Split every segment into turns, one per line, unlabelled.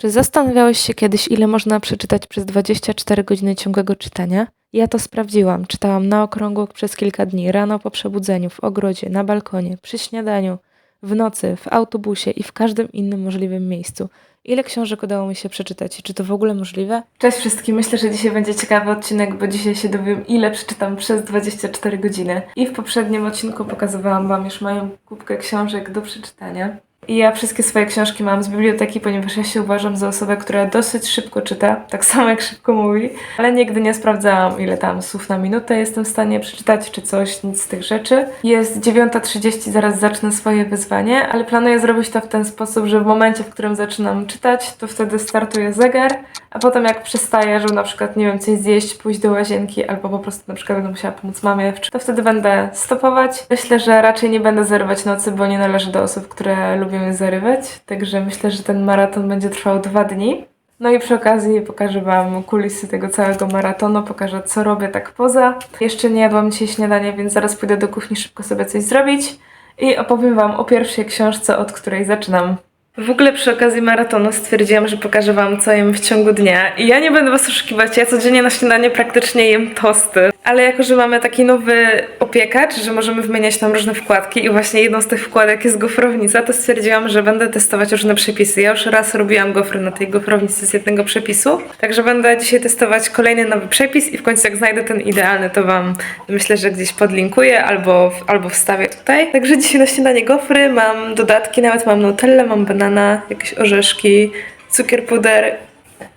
Czy zastanawiałeś się kiedyś, ile można przeczytać przez 24 godziny ciągłego czytania? Ja to sprawdziłam. Czytałam na okrągło przez kilka dni, rano po przebudzeniu, w ogrodzie, na balkonie, przy śniadaniu, w nocy, w autobusie i w każdym innym możliwym miejscu. Ile książek udało mi się przeczytać i czy to w ogóle możliwe? Cześć wszystkim, myślę, że dzisiaj będzie ciekawy odcinek, bo dzisiaj się dowiem, ile przeczytam przez 24 godziny. I w poprzednim odcinku pokazywałam Wam już moją kubkę książek do przeczytania. Ja wszystkie swoje książki mam z biblioteki, ponieważ ja się uważam za osobę, która dosyć szybko czyta, tak samo jak szybko mówi, ale nigdy nie sprawdzałam, ile tam słów na minutę jestem w stanie przeczytać, czy coś, nic z tych rzeczy. Jest 9.30, zaraz zacznę swoje wyzwanie, ale planuję zrobić to w ten sposób, że w momencie, w którym zaczynam czytać, to wtedy startuje zegar, a potem jak przestaję, żeby na przykład, nie wiem, coś zjeść, pójść do łazienki, albo po prostu na przykład będę musiała pomóc mamie, to wtedy będę stopować. Myślę, że raczej nie będę zarywać nocy, bo nie należę do osób, które lubią je zarywać, także myślę, że ten maraton będzie trwał dwa dni. No i przy okazji pokażę Wam kulisy tego całego maratonu, pokażę co robię tak poza. Jeszcze nie jadłam dzisiaj śniadania, więc zaraz pójdę do kuchni szybko sobie coś zrobić i opowiem Wam o pierwszej książce, od której zaczynam. W ogóle przy okazji maratonu stwierdziłam, że pokażę Wam, co jem w ciągu dnia. I ja nie będę Was oszukiwać, ja codziennie na śniadanie praktycznie jem tosty. Ale jako, że mamy taki nowy opiekacz, że możemy wymieniać tam różne wkładki i właśnie jedną z tych wkładek jest gofrownica, to stwierdziłam, że będę testować różne przepisy. Ja już raz robiłam gofry na tej gofrownicy z jednego przepisu, także będę dzisiaj testować kolejny nowy przepis i w końcu jak znajdę ten idealny, to Wam myślę, że gdzieś podlinkuję albo, albo wstawię tutaj. Także dzisiaj na śniadanie gofry, mam dodatki, nawet mam nutellę, mam banana, jakieś orzeszki, cukier puder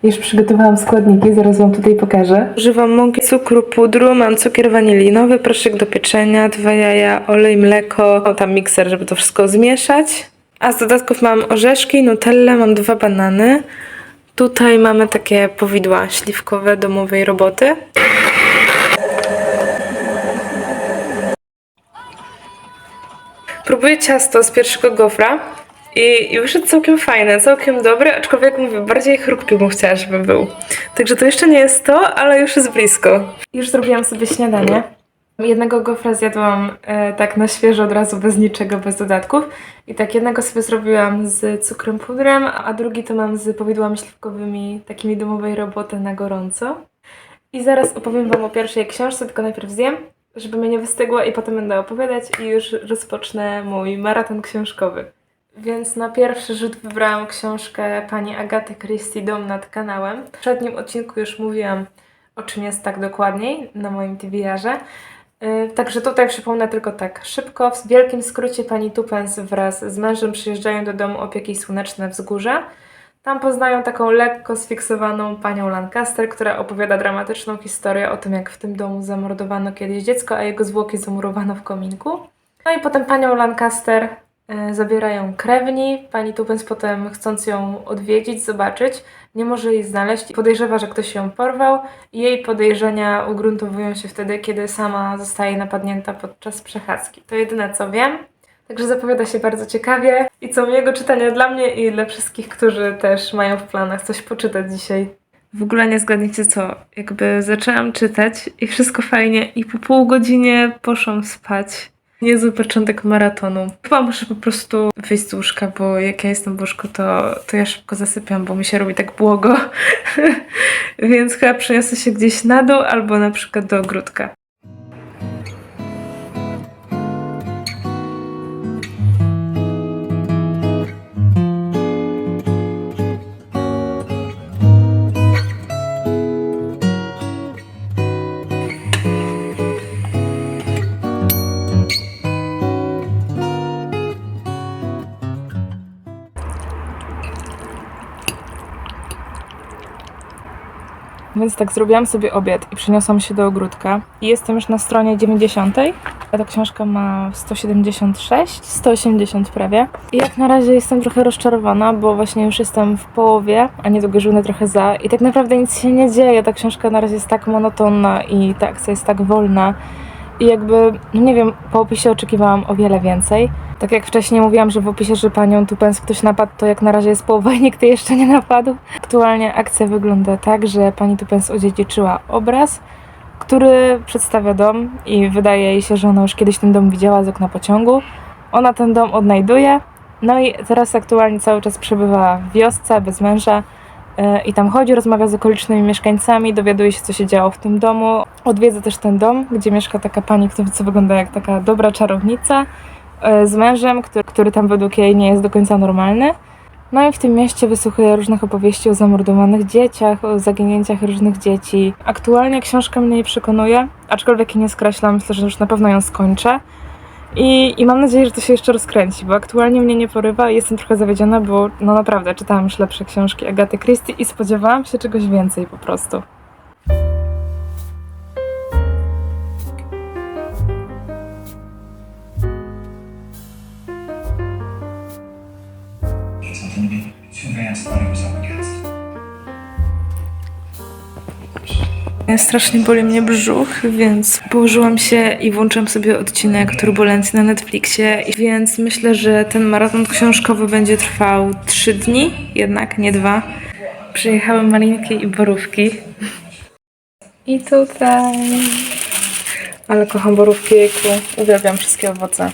już przygotowałam składniki, zaraz Wam tutaj pokażę. Używam mąki, cukru, pudru, mam cukier wanilinowy, proszek do pieczenia, dwa jaja, olej, mleko, o, tam mikser, żeby to wszystko zmieszać. A z dodatków mam orzeszki, nutellę, mam dwa banany. Tutaj mamy takie powidła śliwkowe domowej roboty. Próbuję ciasto z pierwszego gofra i, i wyszedł całkiem fajne, całkiem dobre, aczkolwiek mówię, bardziej chrupki bym chciała, żeby był. Także to jeszcze nie jest to, ale już jest blisko. Już zrobiłam sobie śniadanie. Jednego gofra zjadłam e, tak na świeżo, od razu, bez niczego, bez dodatków. I tak jednego sobie zrobiłam z cukrem pudrem, a drugi to mam z powidłami śliwkowymi, takimi domowej roboty na gorąco. I zaraz opowiem Wam o pierwszej książce, tylko najpierw zjem, żeby mnie nie wystygło i potem będę opowiadać i już rozpocznę mój maraton książkowy. Więc na pierwszy rzut wybrałam książkę pani Agaty Christie Dom nad kanałem. W przednim odcinku już mówiłam o czym jest tak dokładniej na moim TVR-ze. Yy, Także tutaj przypomnę tylko tak szybko. W wielkim skrócie pani Tupens wraz z mężem przyjeżdżają do domu opieki słoneczne wzgórza. Tam poznają taką lekko sfiksowaną panią Lancaster, która opowiada dramatyczną historię o tym, jak w tym domu zamordowano kiedyś dziecko, a jego zwłoki zamurowano w kominku. No i potem panią Lancaster zabierają krewni. Pani Tupens potem, chcąc ją odwiedzić, zobaczyć, nie może jej znaleźć podejrzewa, że ktoś ją porwał. Jej podejrzenia ugruntowują się wtedy, kiedy sama zostaje napadnięta podczas przechadzki. To jedyne co wiem. Także zapowiada się bardzo ciekawie i co miłego czytania dla mnie i dla wszystkich, którzy też mają w planach coś poczytać dzisiaj. W ogóle nie zgadniecie co, jakby zaczęłam czytać i wszystko fajnie i po pół godzinie poszłam spać. Niezły początek maratonu. Chyba muszę po prostu wyjść z łóżka, bo jak ja jestem w łóżku, to, to ja szybko zasypiam, bo mi się robi tak błogo. Więc chyba przeniosę się gdzieś na dół albo na przykład do ogródka. Więc tak zrobiłam sobie obiad i przeniosłam się do ogródka. I jestem już na stronie 90. A ta książka ma 176, 180 prawie. I jak na razie jestem trochę rozczarowana, bo właśnie już jestem w połowie, a niedługo żółnę trochę za. I tak naprawdę nic się nie dzieje. Ta książka na razie jest tak monotonna i ta akcja jest tak wolna. I jakby, no nie wiem, po opisie oczekiwałam o wiele więcej. Tak jak wcześniej mówiłam, że w opisie, że panią Tupens ktoś napadł, to jak na razie jest połowa i nikt jej jeszcze nie napadł. Aktualnie akcja wygląda tak, że pani Tupens odziedziczyła obraz, który przedstawia dom i wydaje jej się, że ona już kiedyś ten dom widziała z okna pociągu. Ona ten dom odnajduje, No i teraz aktualnie cały czas przebywa w wiosce, bez męża. E, I tam chodzi, rozmawia z okolicznymi mieszkańcami, dowiaduje się, co się działo w tym domu. Odwiedza też ten dom, gdzie mieszka taka pani, która co wygląda jak taka dobra czarownica, e, z mężem, który, który tam według jej nie jest do końca normalny. No i w tym mieście wysłuchuję różnych opowieści o zamordowanych dzieciach, o zaginięciach różnych dzieci. Aktualnie książka mnie nie przekonuje, aczkolwiek jej nie skreślam, myślę, że już na pewno ją skończę. I, I mam nadzieję, że to się jeszcze rozkręci, bo aktualnie mnie nie porywa i jestem trochę zawiedziona, bo no naprawdę czytałam już lepsze książki Agaty Christie i spodziewałam się czegoś więcej po prostu. Strasznie boli mnie brzuch, więc położyłam się i włączyłam sobie odcinek Turbulencji na Netflixie, więc myślę, że ten maraton książkowy będzie trwał 3 dni, jednak nie dwa. Przyjechały malinki i borówki. I tutaj... Ale kocham borówki, jejku. Uwielbiam wszystkie owoce.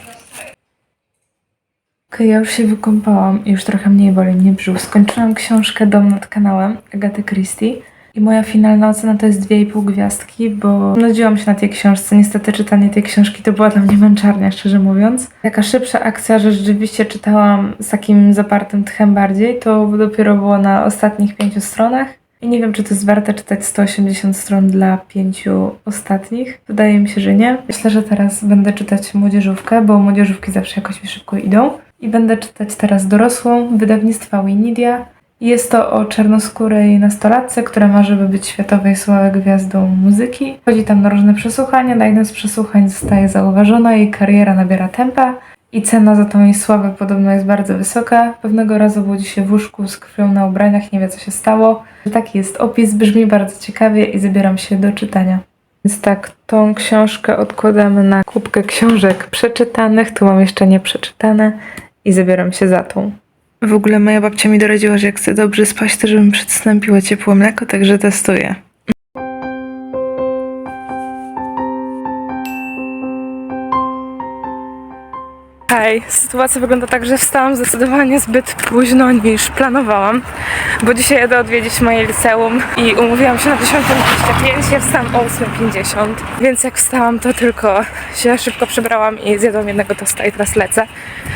Okej, ja już się wykąpałam i już trochę mniej boli mnie brzuch. Skończyłam książkę Dom nad kanałem Agaty Christie. I moja finalna ocena to jest 2,5 gwiazdki, bo nudziłam się na tej książce. Niestety czytanie tej książki to była dla mnie męczarnia, szczerze mówiąc. Taka szybsza akcja, że rzeczywiście czytałam z takim zapartym tchem bardziej, to dopiero było na ostatnich pięciu stronach. I nie wiem, czy to jest warte czytać 180 stron dla pięciu ostatnich. Wydaje mi się, że nie. Myślę, że teraz będę czytać młodzieżówkę, bo młodzieżówki zawsze jakoś mi szybko idą. I będę czytać teraz dorosłą wydawnictwa Winidia. Jest to o czarnoskórej nastolatce, która marzy by być światowej sławy gwiazdą muzyki. Chodzi tam na różne przesłuchania, na jednym z przesłuchań zostaje zauważona, jej kariera nabiera tempa i cena za tą jej sławę podobno jest bardzo wysoka. Pewnego razu budzi się w łóżku z krwią na ubraniach, nie wie co się stało. Taki jest opis, brzmi bardzo ciekawie i zabieram się do czytania. Więc tak, tą książkę odkładamy na kubkę książek przeczytanych, tu mam jeszcze nieprzeczytane i zabieram się za tą. W ogóle moja babcia mi doradziła, że jak chcę dobrze spać, to żebym przed snem piła ciepłe mleko, także testuję. Hej, sytuacja wygląda tak, że wstałam zdecydowanie zbyt późno niż planowałam, bo dzisiaj jedę odwiedzić moje liceum i umówiłam się na 10.25, ja wstałam o 8.50, więc jak wstałam to tylko się szybko przebrałam i zjadłam jednego tosta i teraz lecę.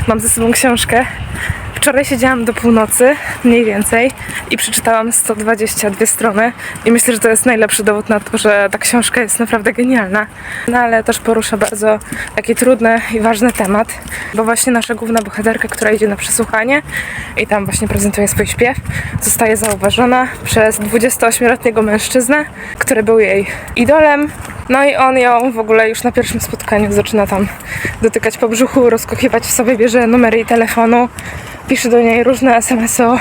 Mam ze sobą książkę, Wczoraj siedziałam do północy, mniej więcej, i przeczytałam 122 strony. I myślę, że to jest najlepszy dowód na to, że ta książka jest naprawdę genialna. No ale też porusza bardzo taki trudny i ważny temat, bo właśnie nasza główna bohaterka, która idzie na przesłuchanie i tam właśnie prezentuje swój śpiew, zostaje zauważona przez 28-letniego mężczyznę, który był jej idolem. No i on ją w ogóle już na pierwszym spotkaniu zaczyna tam dotykać po brzuchu, rozkochiwać w sobie, bierze numery i telefonu, pisze do niej różne SMS-y o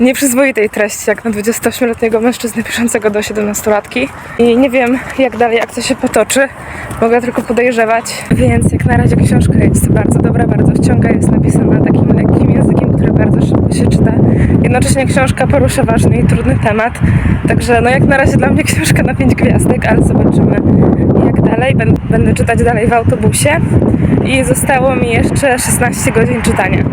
nieprzyzwoitej treści, jak na 28-letniego mężczyznę piszącego do 17-latki. I nie wiem, jak dalej akcja się potoczy. Mogę tylko podejrzewać. Więc jak na razie książka jest bardzo dobra, bardzo wciąga. Jest napisana takim lekkim językiem, który bardzo szybko się czyta. Jednocześnie książka porusza ważny i trudny temat. Także no jak na razie dla mnie książka na 5 gwiazdek, ale zobaczymy jak dalej. Będę czytać dalej w autobusie. I zostało mi jeszcze 16 godzin czytania.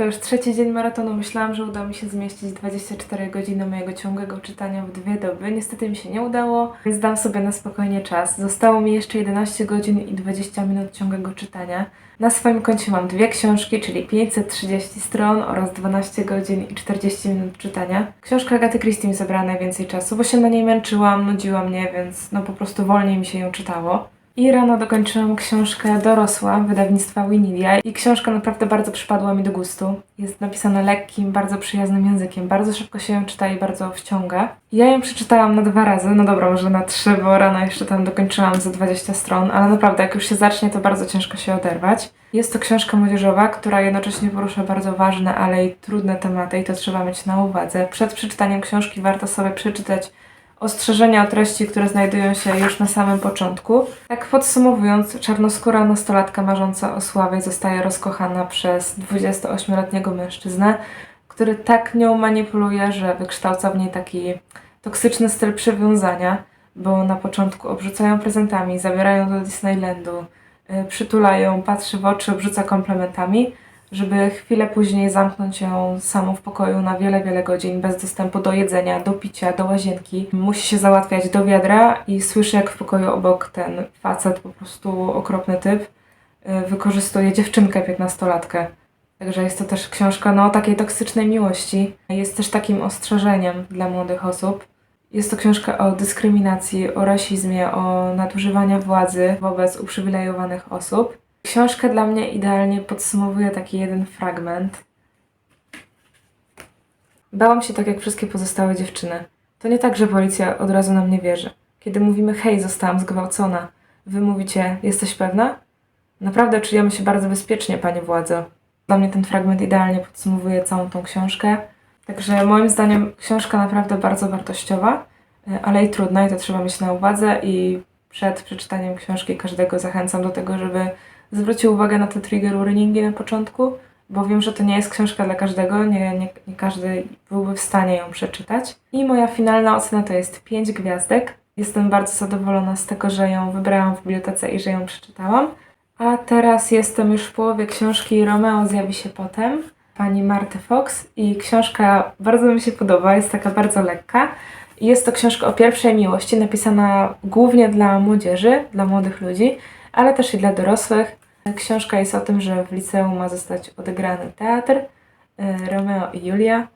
To już trzeci dzień maratonu. Myślałam, że uda mi się zmieścić 24 godziny mojego ciągłego czytania w dwie doby. Niestety mi się nie udało, więc dam sobie na spokojnie czas. Zostało mi jeszcze 11 godzin i 20 minut ciągłego czytania. Na swoim koncie mam dwie książki, czyli 530 stron oraz 12 godzin i 40 minut czytania. Książka Agaty Christie mi zabrała najwięcej czasu, bo się na niej męczyłam, nudziła mnie, więc no po prostu wolniej mi się ją czytało. I rano dokończyłam książkę Dorosła wydawnictwa Winidia i książka naprawdę bardzo przypadła mi do gustu. Jest napisana lekkim, bardzo przyjaznym językiem, bardzo szybko się ją czyta i bardzo wciąga. Ja ją przeczytałam na dwa razy, no dobra, może na trzy, bo rano jeszcze tam dokończyłam za 20 stron, ale naprawdę jak już się zacznie, to bardzo ciężko się oderwać. Jest to książka młodzieżowa, która jednocześnie porusza bardzo ważne, ale i trudne tematy i to trzeba mieć na uwadze. Przed przeczytaniem książki warto sobie przeczytać ostrzeżenia o treści, które znajdują się już na samym początku. Tak podsumowując, czarnoskóra nastolatka marząca o sławie zostaje rozkochana przez 28-letniego mężczyznę, który tak nią manipuluje, że wykształca w niej taki toksyczny styl przywiązania, bo na początku obrzucają prezentami, zabierają do Disneylandu, y, przytulają, patrzy w oczy, obrzuca komplementami, żeby chwilę później zamknąć ją samą w pokoju na wiele, wiele godzin bez dostępu do jedzenia, do picia, do łazienki. Musi się załatwiać do wiadra i słyszy, jak w pokoju obok ten facet, po prostu okropny typ, y, wykorzystuje dziewczynkę piętnastolatkę. Także jest to też książka no, o takiej toksycznej miłości. Jest też takim ostrzeżeniem dla młodych osób. Jest to książka o dyskryminacji, o rasizmie, o nadużywaniu władzy wobec uprzywilejowanych osób. Książka dla mnie idealnie podsumowuje taki jeden fragment. Bałam się tak jak wszystkie pozostałe dziewczyny. To nie tak, że policja od razu nam nie wierzy. Kiedy mówimy hej, zostałam zgwałcona, wy mówicie, jesteś pewna? Naprawdę czujemy się bardzo bezpiecznie, panie władzo. Dla mnie ten fragment idealnie podsumowuje całą tą książkę. Także moim zdaniem książka naprawdę bardzo wartościowa, y, ale i trudna i to trzeba mieć na uwadze i przed przeczytaniem książki każdego zachęcam do tego, żeby zwrócił uwagę na te trigger warningi na początku, bo wiem, że to nie jest książka dla każdego, nie, nie, nie każdy byłby w stanie ją przeczytać. I moja finalna ocena to jest 5 gwiazdek. Jestem bardzo zadowolona z tego, że ją wybrałam w bibliotece i że ją przeczytałam. A teraz jestem już w połowie książki Romeo zjawi się potem pani Marty Fox i książka bardzo mi się podoba, jest taka bardzo lekka. Jest to książka o pierwszej miłości, napisana głównie dla młodzieży, dla młodych ludzi, ale też i dla dorosłych. Książka jest o tym, że w liceum ma zostać odegrany teatr e, Romeo i Julia.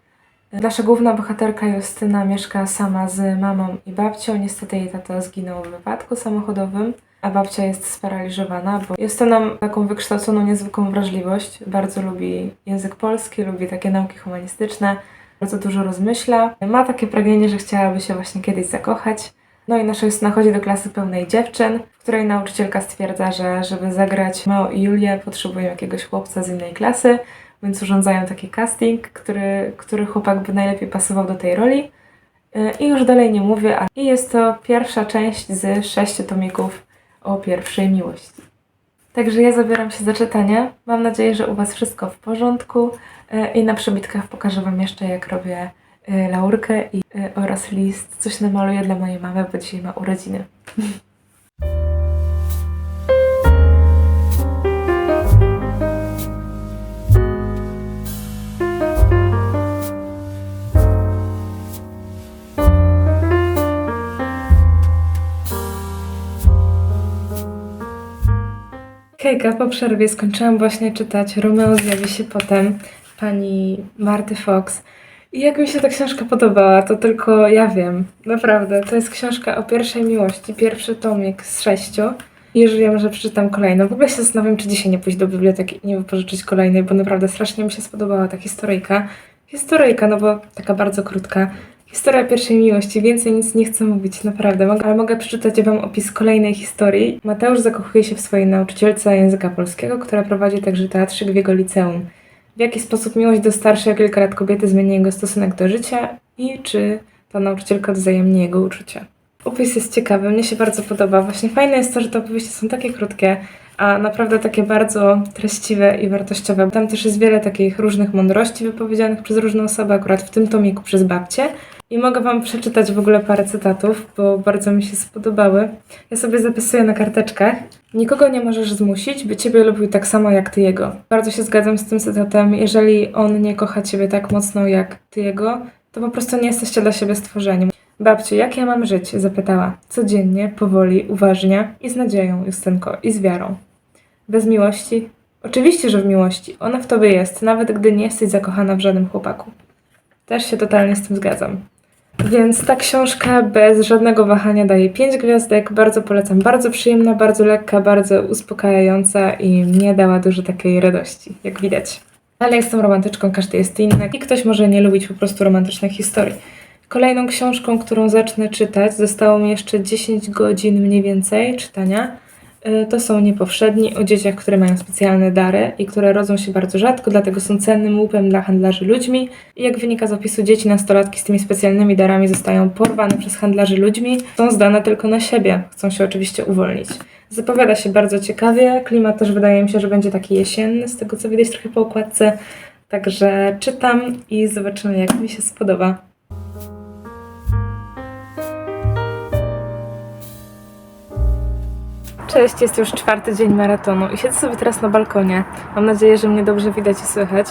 Nasza główna bohaterka Justyna mieszka sama z mamą i babcią. Niestety jej tata zginął w wypadku samochodowym, a babcia jest sparaliżowana, bo Justyna ma taką wykształconą, niezwykłą wrażliwość. Bardzo lubi język polski, lubi takie nauki humanistyczne, bardzo dużo rozmyśla. Ma takie pragnienie, że chciałaby się właśnie kiedyś zakochać. No i nasza Justyna chodzi do klasy pełnej dziewczyn, w której nauczycielka stwierdza, że żeby zagrać Mao i Julię potrzebują jakiegoś chłopca z innej klasy, więc urządzają taki casting, który, który chłopak by najlepiej pasował do tej roli. Yy, I już dalej nie mówię, a i jest to pierwsza część z sześciu tomików o pierwszej miłości. Także ja zabieram się za czytanie. Mam nadzieję, że u Was wszystko w porządku yy, i na przebitkach pokażę Wam jeszcze, jak robię laurkę i, yy, oraz list. Coś namaluję dla mojej mamy, bo dzisiaj ma urodziny. Hejka, po przerwie skończyłam właśnie czytać Romeo zjawi się potem pani Marty Fox. I jak mi się ta książka podobała, to tylko ja wiem. Naprawdę, to jest książka o pierwszej miłości, pierwszy tomik z sześciu. I wiem, że przeczytam kolejną. W ogóle się zastanawiam, czy dzisiaj nie pójść do biblioteki i nie wypożyczyć kolejnej, bo naprawdę strasznie mi się spodobała ta historyjka. Historyjka, no bo taka bardzo krótka. Historia pierwszej miłości, więcej nic nie chcę mówić, naprawdę, ale mogę przeczytać Wam opis kolejnej historii. Mateusz zakochuje się w swojej nauczycielce języka polskiego, która prowadzi także teatrzyk w jego liceum. W jaki sposób miłość do starszej o kilka lat kobiety zmienia jego stosunek do życia i czy ta nauczycielka wzajemni jego uczucia. Opis jest ciekawy, mnie się bardzo podoba. Właśnie fajne jest to, że te opowieści są takie krótkie, a naprawdę takie bardzo treściwe i wartościowe. Tam też jest wiele takich różnych mądrości wypowiedzianych przez różne osoby, akurat w tym tomiku przez babcię. I mogę Wam przeczytać w ogóle parę cytatów, bo bardzo mi się spodobały. Ja sobie zapisuję na karteczkach. Nikogo nie możesz zmusić, by Ciebie lubił tak samo jak Ty jego. Bardzo się zgadzam z tym cytatem. Jeżeli on nie kocha Ciebie tak mocno jak Ty jego, to po prostu nie jesteście dla siebie stworzeni. Babciu, jak ja mam żyć? Zapytała. Codziennie, powoli, uważnie i z nadzieją, Justynko, i z wiarą. Bez miłości? Oczywiście, że w miłości. Ona w tobie jest, nawet gdy nie jesteś zakochana w żadnym chłopaku. Też się totalnie z tym zgadzam. Więc ta książka bez żadnego wahania daje 5 gwiazdek. Bardzo polecam. Bardzo przyjemna, bardzo lekka, bardzo uspokajająca i mnie dała dużo takiej radości, jak widać. Ale jestem romantyczką, każdy jest inny i ktoś może nie lubić po prostu romantycznych historii. Kolejną książką, którą zacznę czytać, zostało mi jeszcze 10 godzin mniej więcej czytania. Y, To są niepowszedni o dzieciach, które mają specjalne dary i które rodzą się bardzo rzadko, dlatego są cennym łupem dla handlarzy ludźmi. I jak wynika z opisu, dzieci nastolatki z tymi specjalnymi darami zostają porwane przez handlarzy ludźmi, są zdane tylko na siebie, chcą się oczywiście uwolnić. Zapowiada się bardzo ciekawie, klimat też wydaje mi się, że będzie taki jesienny, z tego co widać trochę po okładce. Także czytam i zobaczymy, jak mi się spodoba. Cześć, jest już czwarty dzień maratonu i siedzę sobie teraz na balkonie. Mam nadzieję, że mnie dobrze widać i słychać.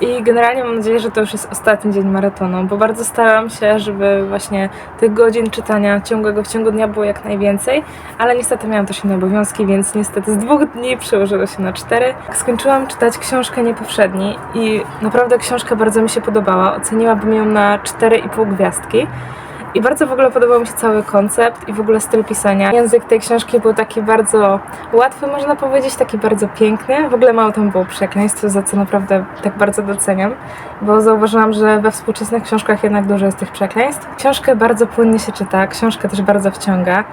I generalnie mam nadzieję, że to już jest ostatni dzień maratonu, bo bardzo starałam się, żeby właśnie tych godzin czytania ciągłego w ciągu dnia było jak najwięcej, ale niestety miałam też inne obowiązki, więc niestety z dwóch dni przełożyło się na cztery. Skończyłam czytać książkę Niepowszedni i naprawdę książka bardzo mi się podobała. Oceniłabym ją na 4,5 gwiazdki. I bardzo w ogóle podobał mi się cały koncept i w ogóle styl pisania. Język tej książki był taki bardzo łatwy, można powiedzieć, taki bardzo piękny. W ogóle mało tam było przekleństw, za co naprawdę tak bardzo doceniam, bo zauważyłam, że we współczesnych książkach jednak dużo jest tych przekleństw. Książkę bardzo płynnie się czyta, książkę też bardzo wciąga.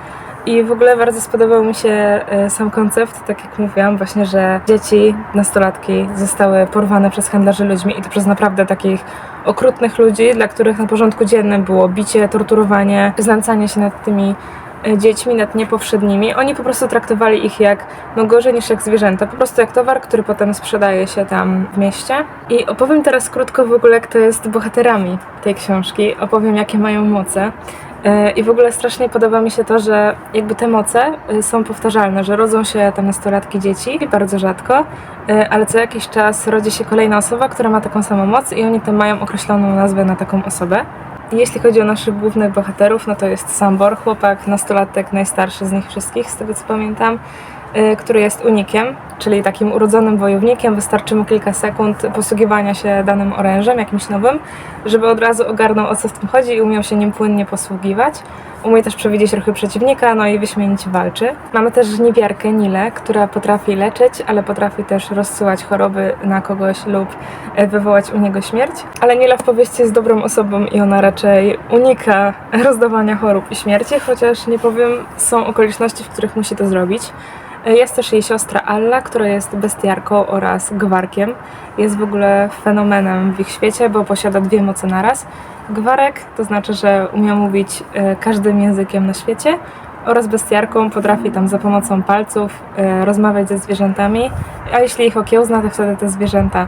I w ogóle bardzo spodobał mi się e, sam koncept, tak jak mówiłam, właśnie, że dzieci, nastolatki zostały porwane przez handlarzy ludźmi i to przez naprawdę takich okrutnych ludzi, dla których na porządku dziennym było bicie, torturowanie, znęcanie się nad tymi e, dziećmi, nad niepowszednimi. Oni po prostu traktowali ich jak, no gorzej niż jak zwierzęta, po prostu jak towar, który potem sprzedaje się tam w mieście. I opowiem teraz krótko w ogóle, kto jest bohaterami tej książki, opowiem jakie mają moce. E, I w ogóle strasznie podoba mi się to, że jakby te moce e, są powtarzalne, że rodzą się tam nastolatki dzieci, bardzo rzadko, e, ale co jakiś czas rodzi się kolejna osoba, która ma taką samą moc i oni tam mają określoną nazwę na taką osobę. Jeśli chodzi o naszych głównych bohaterów, no to jest Sambor, chłopak, nastolatek, najstarszy z nich wszystkich, z tego co pamiętam, y, który jest unikiem, czyli takim urodzonym wojownikiem. Wystarczy mu kilka sekund posługiwania się danym orężem, jakimś nowym, żeby od razu ogarnął o co w tym chodzi i umiał się nim płynnie posługiwać. Umie też przewidzieć ruchy przeciwnika, no i wyśmienicie walczy. Mamy też żniwiarkę Nilę, która potrafi leczyć, ale potrafi też rozsyłać choroby na kogoś lub e, wywołać u niego śmierć. Ale Nila w powieści jest dobrą osobą i ona raczej unika rozdawania chorób i śmierci, chociaż nie powiem, są okoliczności, w których musi to zrobić. Jest też jej siostra Alla, która jest bestiarką oraz gwarkiem. Jest w ogóle fenomenem w ich świecie, bo posiada dwie moce naraz. Gwarek to znaczy, że umie mówić e, każdym językiem na świecie oraz bestiarką potrafi tam za pomocą palców e, rozmawiać ze zwierzętami, a jeśli ich okiełzna, to wtedy te zwierzęta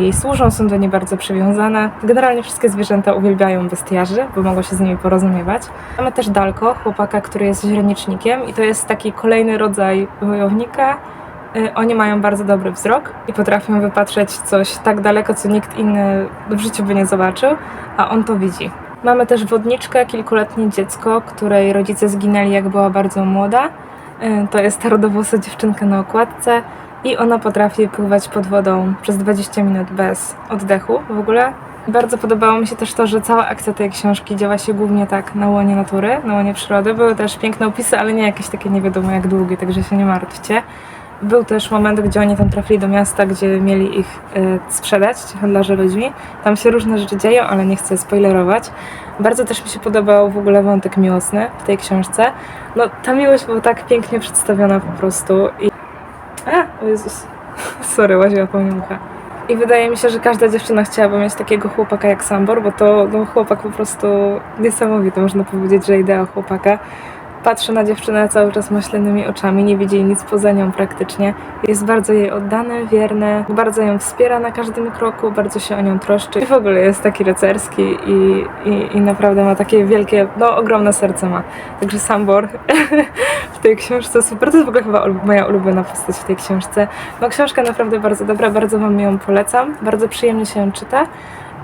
jej służą, są do niej bardzo przywiązane. Generalnie wszystkie zwierzęta uwielbiają bestiarzy, bo mogą się z nimi porozumiewać. Mamy też Dalko, chłopaka, który jest źrenicznikiem i to jest taki kolejny rodzaj wojownika. Y, Oni mają bardzo dobry wzrok i potrafią wypatrzeć coś tak daleko, co nikt inny w życiu by nie zobaczył, a on to widzi. Mamy też wodniczkę, kilkuletnie dziecko, której rodzice zginęli, jak była bardzo młoda. Y, To jest ta rodowłosa dziewczynka na okładce i ona potrafi pływać pod wodą przez 20 minut bez oddechu w ogóle. Bardzo podobało mi się też to, że cała akcja tej książki działa się głównie tak na łonie natury, na łonie przyrody. Były też piękne opisy, ale nie jakieś takie nie wiadomo jak długie, także się nie martwcie. Był też moment, gdzie oni tam trafili do miasta, gdzie mieli ich e, sprzedać, ci handlarze ludźmi. Tam się różne rzeczy dzieją, ale nie chcę spoilerować. Bardzo też mi się podobał w ogóle wątek miłosny w tej książce. No, ta miłość była tak pięknie przedstawiona po prostu. I... A, o Jezus. Sorry, łaziła pomyłka. I wydaje mi się, że każda dziewczyna chciałaby mieć takiego chłopaka jak Sambor, bo to no, chłopak po prostu niesamowity, można powiedzieć, że idea chłopaka. Patrzy na dziewczynę cały czas maślanymi oczami, nie widzi nic poza nią praktycznie. Jest bardzo jej oddany, wierny, bardzo ją wspiera na każdym kroku, bardzo się o nią troszczy. I w ogóle jest taki rycerski i, i, i naprawdę ma takie wielkie, no ogromne serce ma. Także Sambor w tej książce super. To jest w ogóle chyba moja ulubiona postać w tej książce. No książka naprawdę bardzo dobra, bardzo Wam ją polecam. Bardzo przyjemnie się ją czyta.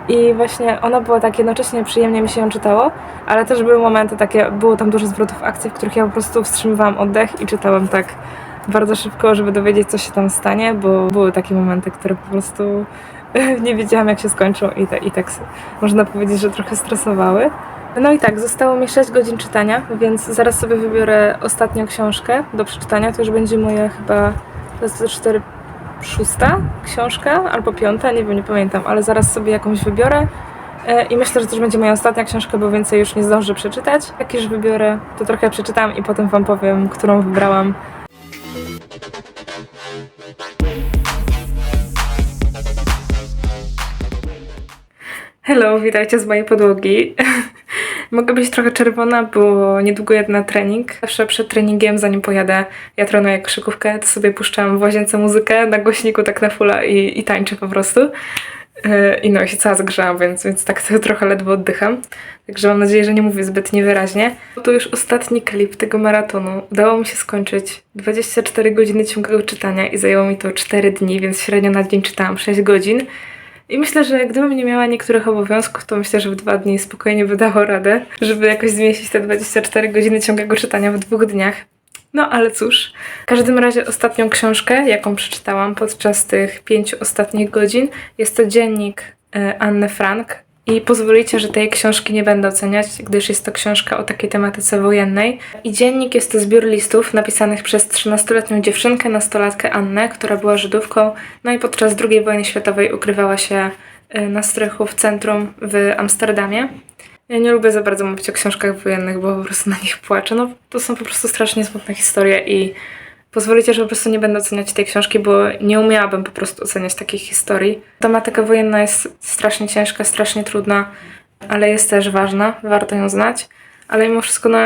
I właśnie ona była tak jednocześnie przyjemnie mi się ją czytało, ale też były momenty takie, było tam dużo zwrotów akcji, w których ja po prostu wstrzymywałam oddech i czytałam tak bardzo szybko, żeby dowiedzieć, co się tam stanie, bo były takie momenty, które po prostu nie wiedziałam, jak się skończą i, te, i tak można powiedzieć, że trochę stresowały. No i tak, zostało mi 6 godzin czytania, więc zaraz sobie wybiorę ostatnią książkę do przeczytania. To już będzie moja chyba raz, dwa, cztery, szósta książka albo piąta, nie wiem, nie pamiętam, ale zaraz sobie jakąś wybiorę. E, I myślę, że to już będzie moja ostatnia książka, bo więcej już nie zdążę przeczytać. Jak już wybiorę, to trochę przeczytam i potem Wam powiem, którą wybrałam. Hello, witajcie z mojej podłogi. Mogę być trochę czerwona, bo niedługo jadę na trening. Zawsze przed treningiem, zanim pojadę, ja trenuję koszykówkę, to sobie puszczam w łazience muzykę na głośniku tak na fulla i, i tańczę po prostu. Yy, I no, i się cała zgrzałam, więc, więc tak trochę ledwo oddycham. Także mam nadzieję, że nie mówię zbyt niewyraźnie. To już ostatni klip tego maratonu. Udało mi się skończyć 24 godziny ciągłego czytania i zajęło mi to 4 dni, więc średnio na dzień czytałam 6 godzin. I myślę, że gdybym nie miała niektórych obowiązków, to myślę, że w dwa dni spokojnie by dało radę, żeby jakoś zmieścić te 24 godziny ciągłego czytania w dwóch dniach. No ale cóż, w każdym razie ostatnią książkę, jaką przeczytałam podczas tych pięciu ostatnich godzin, jest to dziennik e, Anny Frank. I pozwolicie, że tej książki nie będę oceniać, gdyż jest to książka o takiej tematyce wojennej. I dziennik jest to zbiór listów napisanych przez 13-letnią dziewczynkę, nastolatkę Annę, która była Żydówką, no i podczas II wojny światowej ukrywała się e, na strychu w centrum w Amsterdamie. Ja nie lubię za bardzo mówić o książkach wojennych, bo po prostu na nich płaczę. No, to są po prostu strasznie smutne historie i pozwolicie, że po prostu nie będę oceniać tej książki, bo nie umiałabym po prostu oceniać takich historii. Tematyka wojenna jest strasznie ciężka, strasznie trudna, ale jest też ważna, warto ją znać. Ale mimo wszystko no,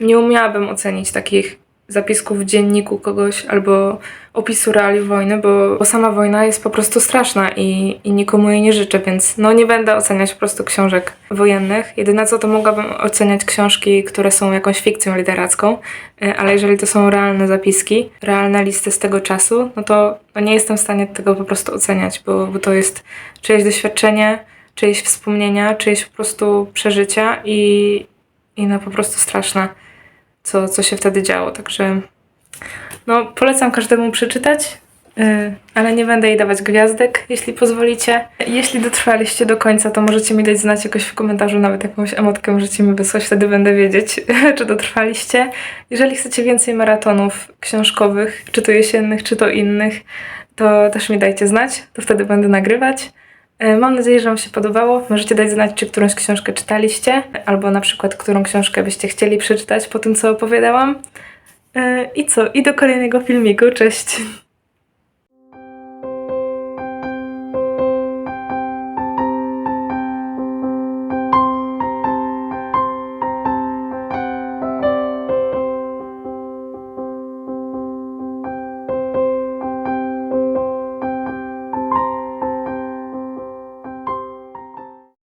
nie umiałabym ocenić takich zapisków w dzienniku kogoś albo opisu realiów wojny, bo, bo sama wojna jest po prostu straszna i, i nikomu jej nie życzę, więc no nie będę oceniać po prostu książek wojennych. Jedyne co to mogłabym oceniać książki, które są jakąś fikcją literacką, e, ale jeżeli to są realne zapiski, realne listy z tego czasu, no to no nie jestem w stanie tego po prostu oceniać, bo, bo to jest czyjeś doświadczenie, czyjeś wspomnienia, czyjeś po prostu przeżycia i, i no po prostu straszne co, co się wtedy działo. Także no, polecam każdemu przeczytać, yy, ale nie będę jej dawać gwiazdek, jeśli pozwolicie. Jeśli dotrwaliście do końca, to możecie mi dać znać jakoś w komentarzu, nawet jakąś emotkę możecie mi wysłać, wtedy będę wiedzieć, czy dotrwaliście. Jeżeli chcecie więcej maratonów książkowych, czy to jesiennych, czy to innych, to też mi dajcie znać, to wtedy będę nagrywać. E, Mam nadzieję, że Wam się podobało. Możecie dać znać, czy którąś książkę czytaliście, albo na przykład, którą książkę byście chcieli przeczytać po tym, co opowiadałam. E, I co? I do kolejnego filmiku. Cześć!